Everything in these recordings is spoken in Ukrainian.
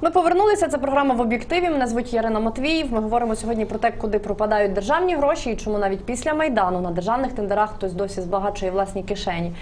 Ми повернулися. Це програма в об'єктиві. Мене звуть Ярина Матвіїв. Ми говоримо сьогодні про те, куди пропадають державні гроші і чому навіть після майдану на державних тендерах хтось досі збагачує власні кишені.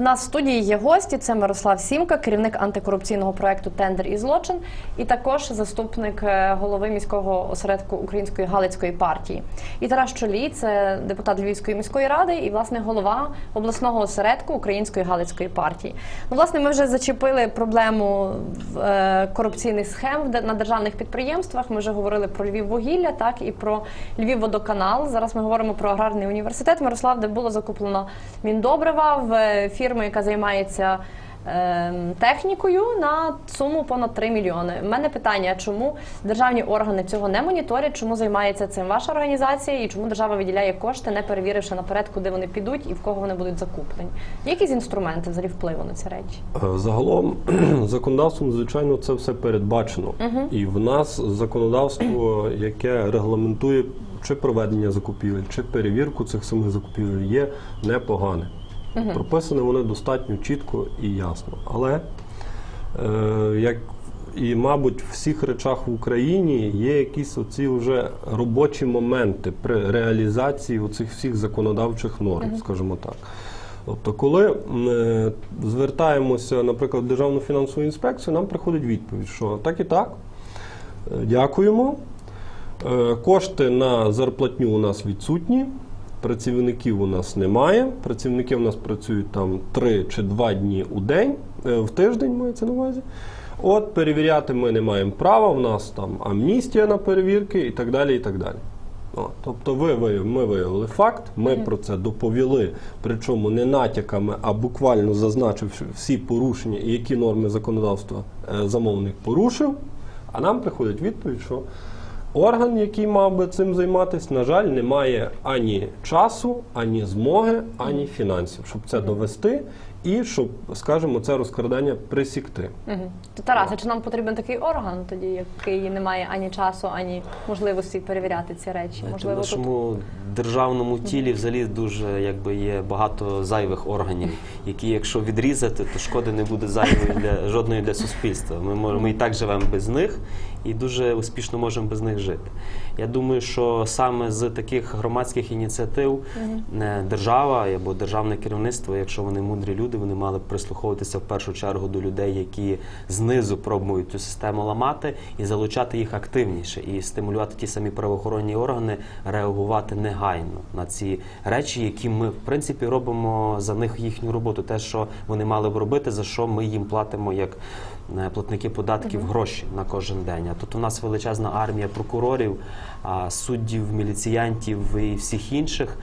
В нас в студії є гості. Це Мирослав Сімка, керівник антикорупційного проекту Тендер і злочин, і також заступник е, голови міського осередку Української Галицької партії. І Тарас Чолій, це депутат Львівської міської ради і власне голова обласного осередку Української Галицької партії. Ну, власне, ми вже зачепили проблему е, корупційних схем на державних підприємствах. Ми вже говорили про Львіввугілля, так і про Львівводоканал. Зараз ми говоримо про аграрний університет Мирослав, де було закуплено міндобрива в е, фірму, яка займається. ем, Технікою на суму понад 3 мільйони. У мене питання: чому державні органи цього не моніторять? Чому займається цим ваша організація? І чому держава виділяє кошти, не перевіривши наперед, куди вони підуть і в кого вони будуть закуплені? Є якісь інструменти взагалі впливу на ці речі? Е, Загалом законодавством, звичайно, це все передбачено. І в нас законодавство, яке регламентує чи проведення закупівель, чи перевірку цих самих закупівель, є непогане. Прописані вони достатньо чітко і ясно. Але е, як і, мабуть, в всіх речах в Україні є якісь оці вже робочі моменти при реалізації оцих всіх законодавчих норм, скажімо так. Тобто, коли е, звертаємося, наприклад, в Державну фінансову інспекцію, нам приходить відповідь, що так і так, е, дякуємо. Е, Кошти на зарплатню у нас відсутні, працівників у нас немає. Працівники у нас працюють там 3 чи 2 дні у день, е, в тиждень мається на увазі. От перевіряти ми не маємо права, у нас там амністія на перевірки і так далі. і так далі. О, тобто ви, ви, ми виявили факт, ми про це доповіли, причому не натяками, а буквально зазначивши всі порушення і які норми законодавства е, замовник порушив. А нам приходить відповідь, що орган, який мав би цим займатися, на жаль, не має ані часу, ані змоги, ані фінансів, щоб це довести і щоб, скажімо, це розкрадання присікти. Угу. То Тарасе, чи нам потрібен такий орган тоді, який не має ані часу, ані можливості перевіряти ці речі? Знаєте, в Можливо, тут державному тілі взагалі дуже якби є багато зайвих органів, які, якщо відрізати, то шкоди не буде зайвої для жодної для суспільства. Ми можемо ми і так живемо без них і дуже успішно можемо без них жити. Я думаю, що саме з таких громадських ініціатив е, держава або державне керівництво, якщо вони мудрі люди, вони мали б прислуховуватися в першу чергу до людей, які знизу пробують цю систему ламати і залучати їх активніше, і стимулювати ті самі правоохоронні органи реагувати негайно на ці речі, які ми в принципі робимо за них їхню роботу, те, що вони мали б робити, за що ми їм платимо як платники податків гроші на кожен день. А тут у нас величезна армія прокурорів, суддів, міліціянтів і всіх інших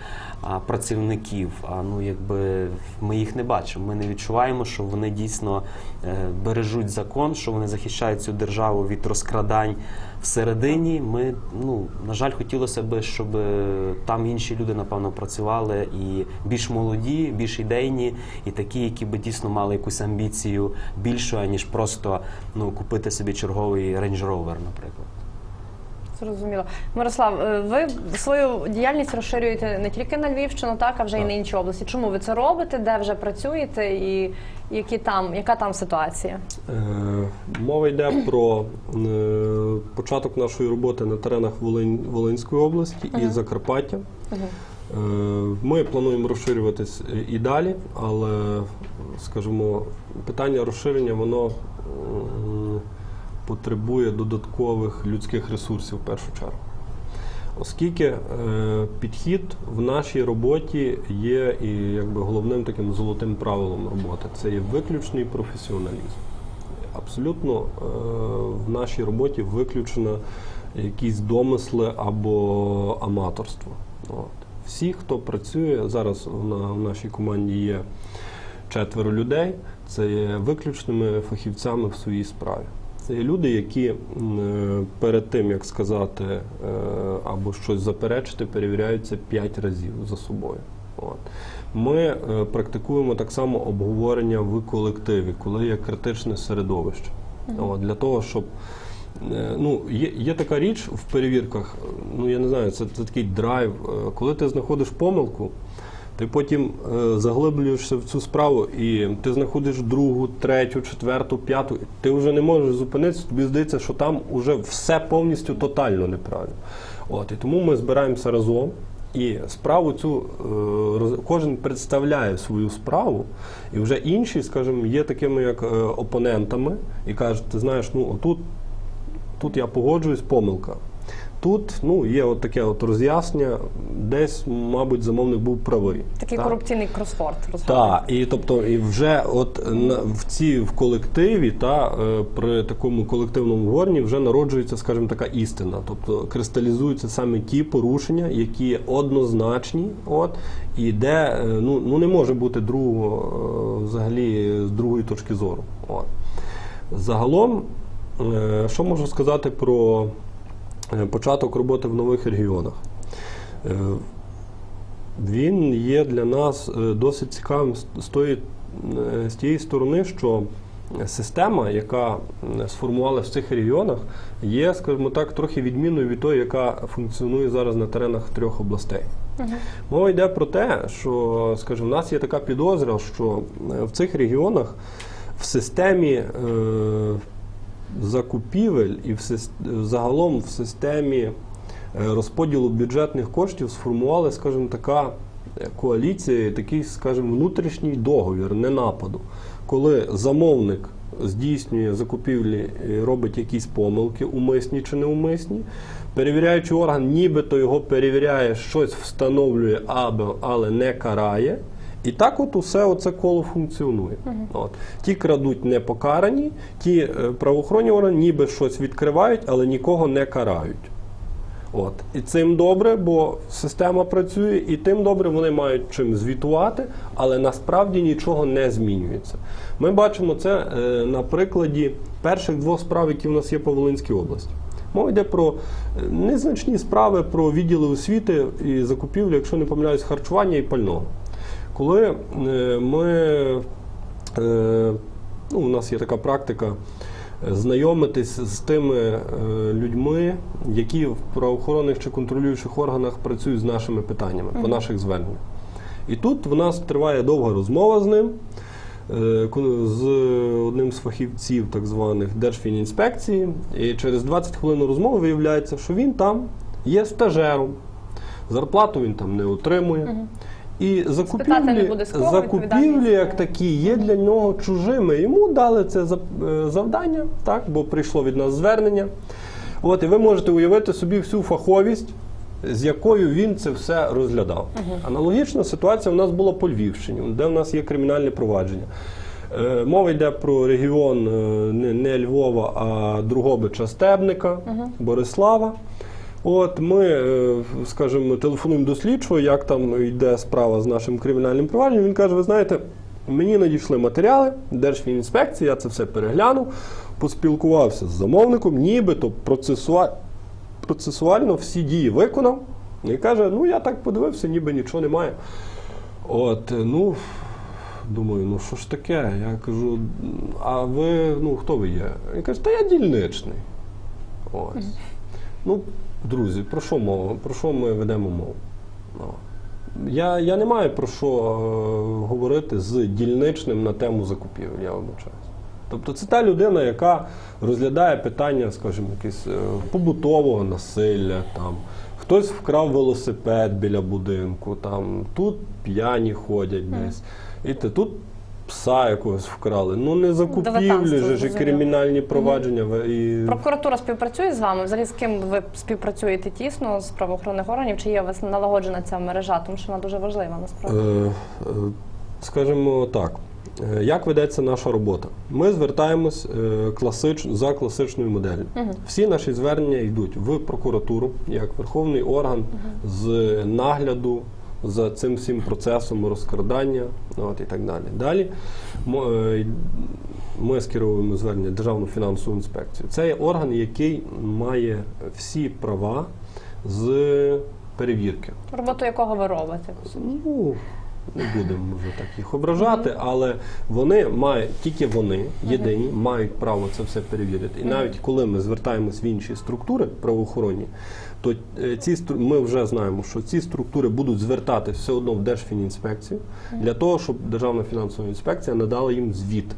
працівників. А ну якби ми їх не бачимо. Ми не відчуваємо, що вони дійсно е, бережуть закон, що вони захищають цю державу від розкрадань всередині. Ми ну на жаль, хотілося б, щоб е, там інші люди напевно працювали і більш молоді, більш ідейні, і такі, які би дійсно мали якусь амбіцію більшу, ніж просто ну купити собі черговий Rover, наприклад. Зрозуміло. Мирослав, е, ви свою діяльність розширюєте не тільки на Львівщину, так а вже Так. на інші області. Чому ви це робите? Де вже працюєте, і які там, яка там ситуація? Е, Мова йде про е, початок нашої роботи на теренах Волинь, Волинської області і Закарпаття. Е, Ми плануємо розширюватись і далі, але, скажімо, питання розширення воно потребує додаткових людських ресурсів в першу чергу. Оскільки е, підхід в нашій роботі є і якби головним таким золотим правилом роботи це є виключний професіоналізм. Абсолютно е, в нашій роботі виключено якісь домисли або аматорство. От. Всі, хто працює зараз в нашій команді є четверо людей, це є виключними фахівцями в своїй справі. Це є люди, які е, перед тим, як сказати е, або щось заперечити, перевіряються п'ять разів за собою. От. Ми е, практикуємо так само обговорення в колективі, коли є критичне середовище. От, для того, щоб ну, є, є така річ в перевірках, ну я не знаю, це, це такий драйв. Коли ти знаходиш помилку, Ти потім е, заглиблюєшся в цю справу, і ти знаходиш другу, третю, четверту, п'яту. Ти вже не можеш зупинитися. Тобі здається, що там вже все повністю тотально неправильно. От і тому ми збираємося разом. І справу цю е, кожен представляє свою справу, і вже інші, скажімо, є такими як е, опонентами, і кажуть, ти знаєш, ну отут Тут я погоджуюсь, помилка. Тут ну, є от таке от роз'яснення, десь, мабуть, замовник був правий. Такий Так? корупційний розгадується. Так, і тобто, і вже от на в ці в колективі, та е, при такому колективному горні вже народжується, скажімо, така істина. Тобто кристалізуються саме ті порушення, які однозначні, от і де е, ну, ну не може бути другого е, взагалі з другої точки зору. От. Загалом, е, що можу сказати про початок роботи в нових регіонах? Е, він є для нас е, досить цікавим з- тої, е, з тієї сторони, що система, яка сформувалася в цих регіонах, є, скажімо так, трохи відмінною від тої, яка функціонує зараз на теренах трьох областей. Мова йде про те, що, скажімо, в нас є така підозра, що е, в цих регіонах в системі е, закупівель і в загалом в системі е, розподілу бюджетних коштів сформували, скажімо, така е, коаліція, такий, скажімо, внутрішній договір, не нападу, коли замовник здійснює закупівлі, робить якісь помилки, умисні чи неумисні. Перевіряючий орган, нібито його перевіряє, щось встановлює, або, але не карає. І так от усе оце коло функціонує. От. Ті крадуть не покарані, ті е, правоохоронні органи ніби щось відкривають, але нікого не карають. От. І цим добре, бо система працює, і тим добре вони мають чим звітувати, але насправді нічого не змінюється. Ми бачимо це е, на прикладі перших двох справ, які в нас є по Волинській області. Мова йде про е, незначні справи про відділи освіти і закупівлю, якщо не помиляюсь, харчування і пального. Коли е, ми е, ну, у нас є така практика е, знайомитись з тими людьми, які в правоохоронних чи контролюючих органах працюють з нашими питаннями по наших зверненнях. І тут в нас триває довга розмова з ним, з одним з фахівців так званих Держфінінспекції. І через 20 хвилин розмови виявляється, що він там є стажером. Зарплату він там не отримує. І закупівлі, буде закупівлі як такі є для нього чужими. Йому дали це е, завдання, так, бо прийшло від нас звернення. От, і ви можете уявити собі всю фаховість, з якою він це все розглядав. Аналогічна ситуація у нас була по Львівщині, де в нас є кримінальне провадження. Е, Мова йде про регіон е, не, Львова, а Другобича Стебника, Борислава. От ми, е, скажімо, телефонуємо до слідчого, як там йде справа з нашим кримінальним провадженням. Він каже: ви знаєте, мені надійшли матеріали, Держфінінспекції, я це все переглянув, поспілкувався з замовником, нібито процесуа... процесуально всі дії виконав. І каже: ну я так подивився, ніби нічого немає. От, е, ну. Думаю, ну що ж таке? Я кажу, а ви, ну хто ви є? Він каже, та я дільничний. Ось. Ну, друзі, про що мова? Про що ми ведемо мову? Ну. Я, я не маю про що е, говорити з дільничним на тему закупівель, я вибачаюся. Тобто це та людина, яка розглядає питання, скажімо, якесь е, побутового насилля, там, хтось вкрав велосипед біля будинку, там, тут п'яні ходять десь. І тут пса якогось вкрали. Ну не закупівлі же ж і кримінальні провадження. І... Прокуратура співпрацює з вами? Взагалі з ким ви співпрацюєте тісно з правоохоронних органів? Чи є у вас налагоджена ця мережа? Тому що вона дуже важлива насправді. Е, е, Скажімо так, е, як ведеться наша робота? Ми звертаємось класич, за класичною моделлю. Всі наші звернення йдуть в прокуратуру як верховний орган з нагляду за цим всім процесом розкрадання от, і так далі. Далі е, ми скеровуємо звернення Державну фінансову інспекцію. Це є орган, який має всі права з перевірки. Роботу якого ви робите? Ну, Не будемо вже так їх ображати, але вони мають тільки вони єдині мають право це все перевірити. І навіть коли ми звертаємось в інші структури правоохоронні, то е, ці ми вже знаємо, що ці структури будуть звертатись все одно в Держфінінспекцію для того, щоб Державна фінансова інспекція надала їм звіт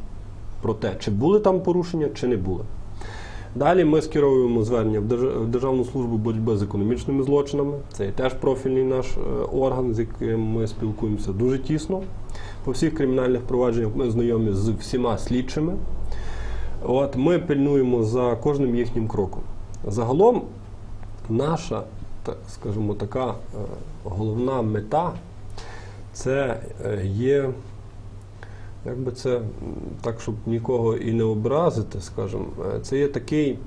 про те, чи були там порушення, чи не були. Далі ми скеровуємо звернення в Держ- Державну службу боротьби з економічними злочинами. Це теж профільний наш е, орган, з яким ми спілкуємося дуже тісно. По всіх кримінальних провадженнях ми знайомі з всіма слідчими. От ми пильнуємо за кожним їхнім кроком. Загалом, наша, так скажімо, така е, головна мета це е, є як би це так, щоб нікого і не образити, скажімо, е, це є такий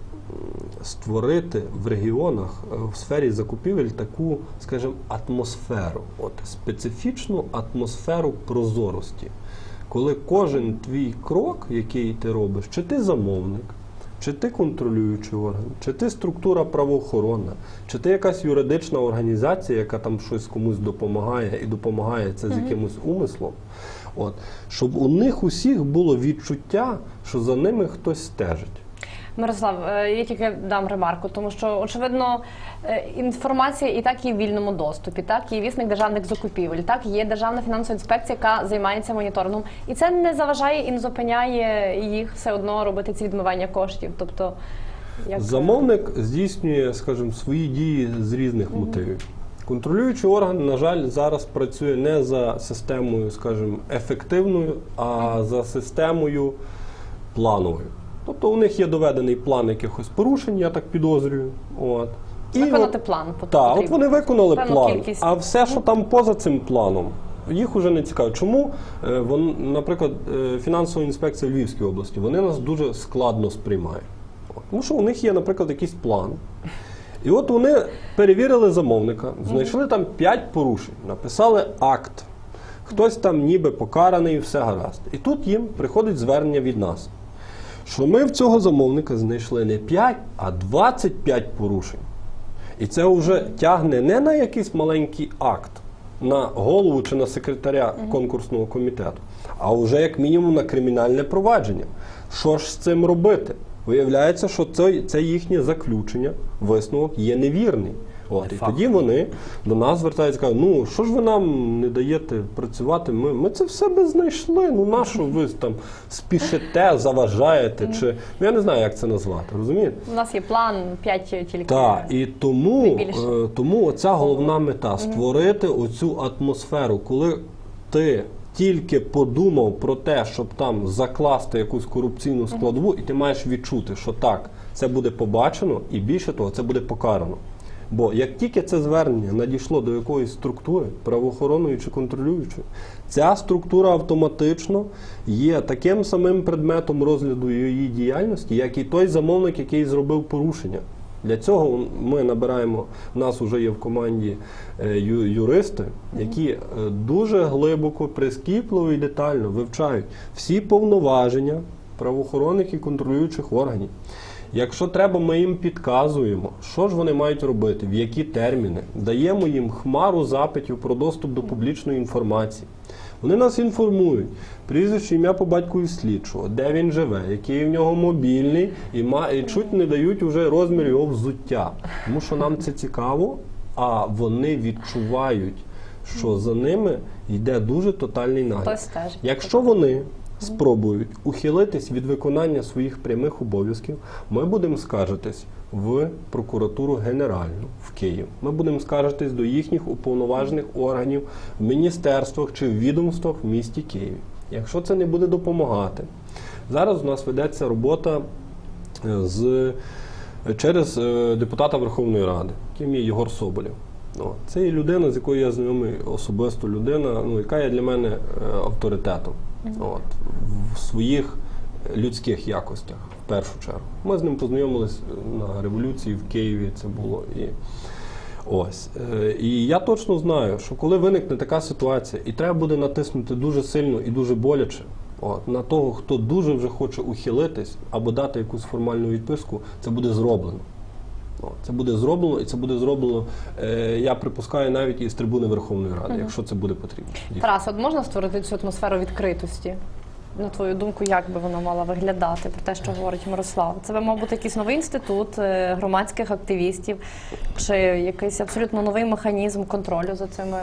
створити в регіонах е, в сфері закупівель таку, скажімо, атмосферу, от специфічну атмосферу прозорості. Коли кожен твій крок, який ти робиш, чи ти замовник, чи ти контролюючий орган, чи ти структура правоохоронна, чи ти якась юридична організація, яка там щось комусь допомагає і допомагає це з якимось умислом. От, щоб у них усіх було відчуття, що за ними хтось стежить. Мирослав, е, я тільки дам ремарку, тому що очевидно е, інформація і так є в вільному доступі, так є вісник державних закупівель, так є державна фінансова інспекція, яка займається моніторингом, і це не заважає і не зупиняє їх все одно робити ці відмивання коштів. Тобто, як Замовник здійснює, скажімо, свої дії з різних мотивів. Контролюючий орган, на жаль, зараз працює не за системою, скажімо, ефективною, а за системою плановою. Тобто у них є доведений план якихось порушень, я так підозрюю. От. виконати от- план так, от вони виконали Певну план, кількість. а все, що там поза цим планом, їх уже не цікаво. Чому, е, вон, наприклад, е, фінансова інспекція в Львівській області, вони нас дуже складно сприймають. Тому що у них є, наприклад, якийсь план. І от вони перевірили замовника, знайшли там 5 порушень, написали акт. Хтось там ніби покараний, все гаразд. І тут їм приходить звернення від нас, що ми в цього замовника знайшли не 5, а 25 порушень. І це вже тягне не на якийсь маленький акт, на голову чи на секретаря конкурсного комітету, а вже як мінімум на кримінальне провадження. Що ж з цим робити? Виявляється, що це, це їхнє заключення, висновок є невірний. От, і тоді вони до нас звертаються, кажуть, ну що ж ви нам не даєте працювати? Ми, ми це в себе знайшли. Ну на що ви там спішите, заважаєте? Чи ну, я не знаю, як це назвати, розумієте? У нас є план 5 тільки. Так, і тому, е, тому оця головна мета створити оцю атмосферу, коли ти тільки подумав про те, щоб там закласти якусь корупційну складову, і ти маєш відчути, що так, це буде побачено, і більше того, це буде покарано. Бо як тільки це звернення надійшло до якоїсь структури, правоохоронної чи контролюючої, ця структура автоматично є таким самим предметом розгляду її діяльності, як і той замовник, який зробив порушення. Для цього ми набираємо, у нас вже є в команді е, юристи, які е, дуже глибоко, прискіпливо і детально вивчають всі повноваження правоохоронних і контролюючих органів. Якщо треба, ми їм підказуємо, що ж вони мають робити, в які терміни, даємо їм хмару запитів про доступ до публічної інформації. Вони нас інформують, прізвище, ім'я по батькові слідчого, де він живе, який в нього мобільний, і, ма, і чуть не дають уже розмір його взуття. Тому що нам це цікаво, а вони відчувають, що за ними йде дуже тотальний нагляд. Якщо вони спробують ухилитись від виконання своїх прямих обов'язків, ми будемо скаржитись в прокуратуру Генеральну в Київ. Ми будемо скаржитись до їхніх уповноважених органів в міністерствах чи в відомствах в місті Києві. Якщо це не буде допомагати, зараз у нас ведеться робота е, з через е, депутата Верховної Ради, яким є Єгор Соболєв. Це є людина, з якою я знайомий особисто людина, ну, яка є для мене е, авторитетом от, в своїх людських якостях, в першу чергу. Ми з ним познайомились на революції в Києві, це було. І, ось. Е, і я точно знаю, що коли виникне така ситуація, і треба буде натиснути дуже сильно і дуже боляче, От, на того, хто дуже вже хоче ухилитись або дати якусь формальну відписку, це буде зроблено. О, Це буде зроблено, і це буде зроблено, е, я припускаю, навіть із трибуни Верховної Ради, якщо це буде потрібно. Тарас, от можна створити цю атмосферу відкритості? На твою думку, як би вона мала виглядати про те, що говорить Мирослав? Це би мав бути якийсь новий інститут е, громадських активістів, чи якийсь абсолютно новий механізм контролю за цими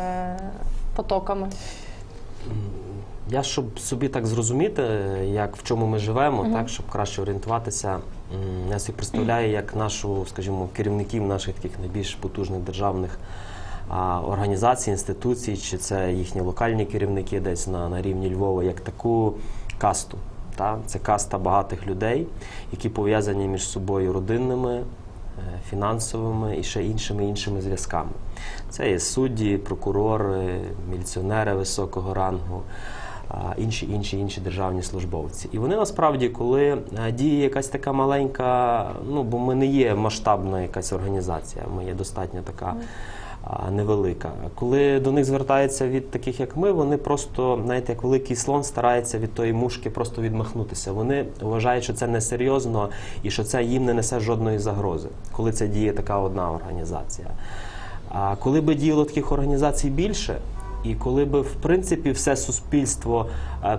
потоками? Я щоб собі так зрозуміти, як в чому ми живемо, так щоб краще орієнтуватися. Я собі представляю, як нашу, скажімо, керівників наших таких найбільш потужних державних організацій, інституцій, чи це їхні локальні керівники десь на, на рівні Львова, як таку касту. Та? Це каста багатих людей, які пов'язані між собою родинними, е, фінансовими і ще іншими іншими зв'язками. Це є судді, прокурори, міліціонери високого рангу, інші інші інші державні службовці. І вони насправді, коли е, діє якась така маленька, ну бо ми не є масштабна якась організація, ми є достатньо така. Невелика. Коли до них звертаються від таких, як ми, вони просто, знаєте, як великий слон старається від тої мушки просто відмахнутися. Вони вважають, що це несерйозно і що це їм не несе жодної загрози, коли це діє така одна організація. А коли би діяло таких організацій більше, і коли би в принципі все суспільство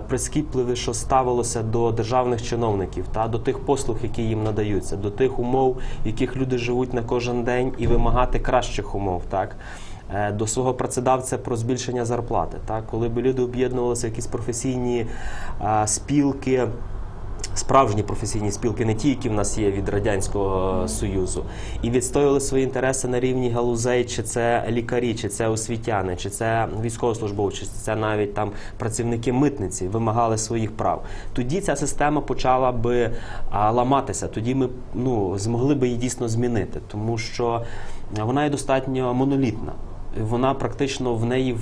прискіпливе, прискіпливіше ставилося до державних чиновників та до тих послуг, які їм надаються, до тих умов, в яких люди живуть на кожен день, і вимагати кращих умов, так. е, До свого працедавця про збільшення зарплати, так коли б люди об'єднувалися якісь професійні е, спілки, справжні професійні спілки, не ті, які в нас є від радянського союзу, і відстоювали свої інтереси на рівні галузей, чи це лікарі, чи це освітяни, чи це військовослужбовці, чи це навіть там працівники митниці вимагали своїх прав. Тоді ця система почала би ламатися. Тоді ми ну змогли би її дійсно змінити, тому що вона є достатньо монолітна. Вона практично в неї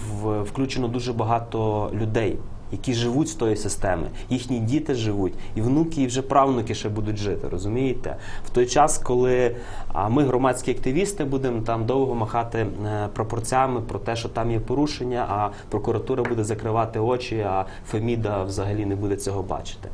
включено дуже багато людей які живуть з тої системи. Їхні діти живуть, і внуки, і вже правнуки ще будуть жити. Розумієте? В той час, коли ми, громадські активісти, будемо там довго махати е, пропорцями про те, що там є порушення, а прокуратура буде закривати очі, а Феміда взагалі не буде цього бачити.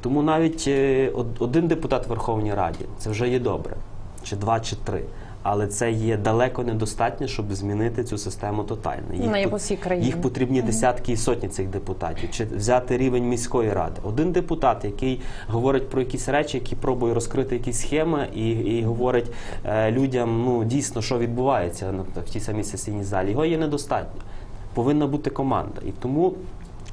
Тому навіть е, один депутат Верховній Раді це вже є добре, чи два, чи три. Але це є далеко недостатньо, щоб змінити цю систему тотально. Вона є по- країні. їх потрібні десятки і сотні цих депутатів. Чи взяти рівень міської ради? Один депутат, який говорить про якісь речі, які пробує розкрити якісь схеми, і, і говорить е, людям, ну дійсно, що відбувається в тій самій сесійній залі. Його є недостатньо. Повинна бути команда. І тому.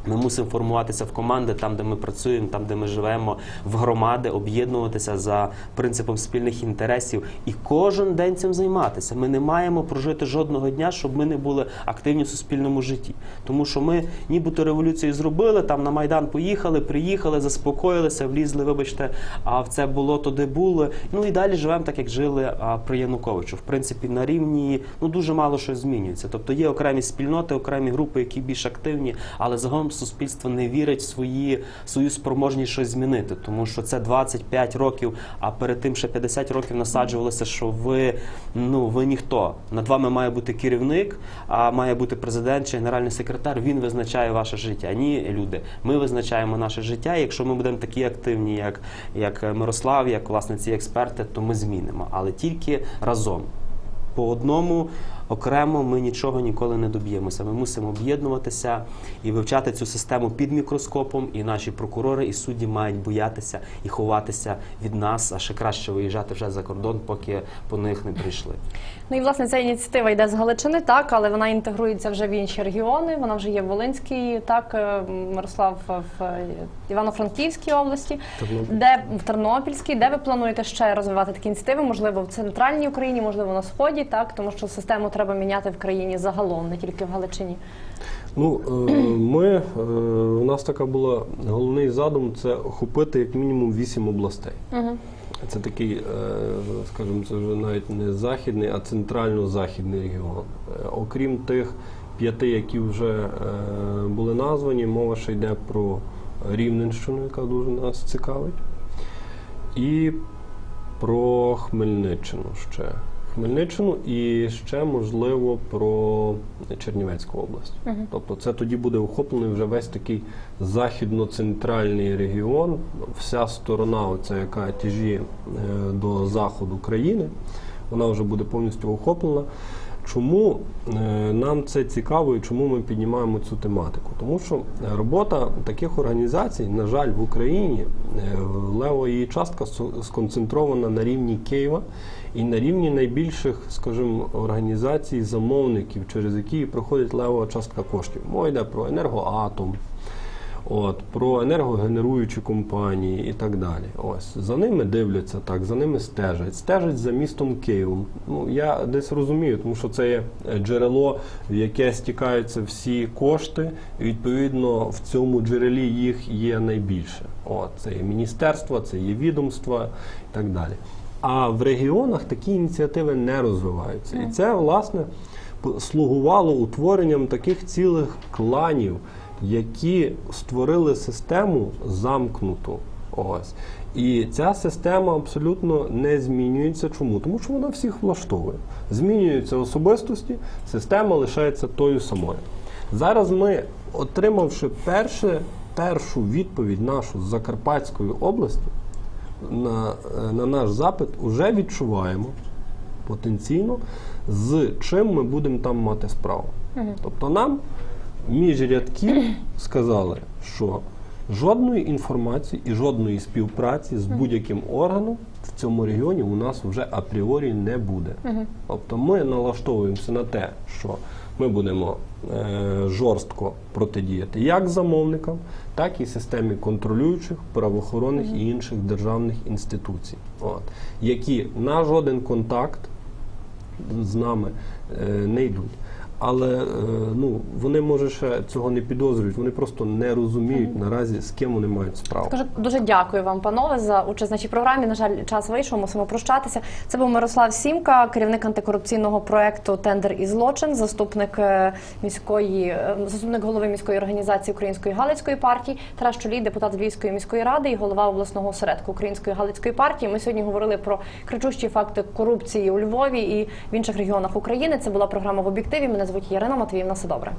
Ми мусимо формуватися в команди там, де ми працюємо, там, де ми живемо, в громади, об'єднуватися за принципом спільних інтересів і кожен день цим займатися. Ми не маємо прожити жодного дня, щоб ми не були активні в суспільному житті. Тому що ми нібито революцію зробили, там на Майдан поїхали, приїхали, заспокоїлися, влізли, вибачте, а в це було то, де були. Ну і далі живемо так, як жили а, при Януковичу. В принципі, на рівні ну дуже мало що змінюється. Тобто є окремі спільноти, окремі групи, які більш активні, але загалом суспільство не вірить в свої свою спроможність щось змінити, тому що це 25 років, а перед тим ще 50 років насаджувалося, що ви ну ви ніхто. Над вами має бути керівник, а має бути президент чи генеральний секретар. Він визначає ваше життя. Ні, люди. Ми визначаємо наше життя. Якщо ми будемо такі активні, як, як Мирослав, як власне ці експерти, то ми змінимо, але тільки разом. По одному окремо ми нічого ніколи не доб'ємося. Ми мусимо об'єднуватися і вивчати цю систему під мікроскопом. І наші прокурори і судді мають боятися і ховатися від нас, а ще краще виїжджати вже за кордон, поки по них не прийшли. Ну і власне ця ініціатива йде з Галичини, так, але вона інтегрується вже в інші регіони. Вона вже є в Волинській, так, е, Мирослав в Івано-Франківській області, Тернопіль. де в Тернопільській, де ви плануєте ще розвивати такі ініціативи? Можливо, в центральній Україні, можливо, на сході, так, тому що систему треба міняти в країні загалом, не тільки в Галичині. Ну, е, ми, е, у нас така була головний задум це охопити як мінімум вісім областей. Угу. Це такий, е, скажімо, це вже навіть не західний, а центрально-західний регіон. Окрім тих п'яти, які вже були названі, мова ще йде про Рівненщину, яка дуже нас цікавить, і про Хмельниччину ще. Хмельниччину і ще можливо про Чернівецьку область. Тобто це тоді буде охоплений вже весь такий західно-центральний регіон, вся сторона, оця, яка тяжіє е, до заходу країни, вона вже буде повністю охоплена. Чому е, нам це цікаво і чому ми піднімаємо цю тематику? Тому що робота таких організацій, на жаль, в Україні е, лева її частка сконцентрована на рівні Києва і на рівні найбільших, скажімо, організацій, замовників, через які проходить левова частка коштів. Мова йде про енергоатом, От, про енергогенеруючі компанії і так далі. Ось за ними дивляться так, за ними стежать, стежать за містом Києвом. Ну я десь розумію, тому що це є джерело, в яке стікаються всі кошти. І відповідно в цьому джерелі їх є найбільше. От це є міністерства, це є відомства і так далі. А в регіонах такі ініціативи не розвиваються. І це власне слугувало утворенням таких цілих кланів які створили систему замкнуту. Ось. І ця система абсолютно не змінюється. Чому? Тому що вона всіх влаштовує. Змінюються особистості, система лишається тою самою. Зараз ми, отримавши перше, першу відповідь нашу з Закарпатської області на, е, на наш запит, вже відчуваємо потенційно, з чим ми будемо там мати справу. Тобто нам між рядків сказали, що жодної інформації і жодної співпраці з будь-яким органом в цьому регіоні у нас вже апріорі не буде. Тобто ми налаштовуємося на те, що ми будемо е, жорстко протидіяти як замовникам, так і системі контролюючих, правоохоронних і інших державних інституцій, от, які на жоден контакт з нами е, не йдуть. Але е, ну, вони може ще цього не підозрюють, вони просто не розуміють наразі, з ким вони мають справу. Скажу дуже дякую вам, панове, за участь в нашій програмі. На жаль, час вийшов, мусимо прощатися. Це був Мирослав Сімка, керівник антикорупційного проекту Тендер і злочин, заступник е, міської, е, заступник голови міської організації Української Галицької партії, Тарас Чолій, депутат Львівської міської ради і голова обласного осередку Української Галицької партії. Ми сьогодні говорили про кричущі факти корупції у Львові і в інших регіонах України. Це була програма в об'єктиві. Мене звуть Ярина Матвіївна Сидобре.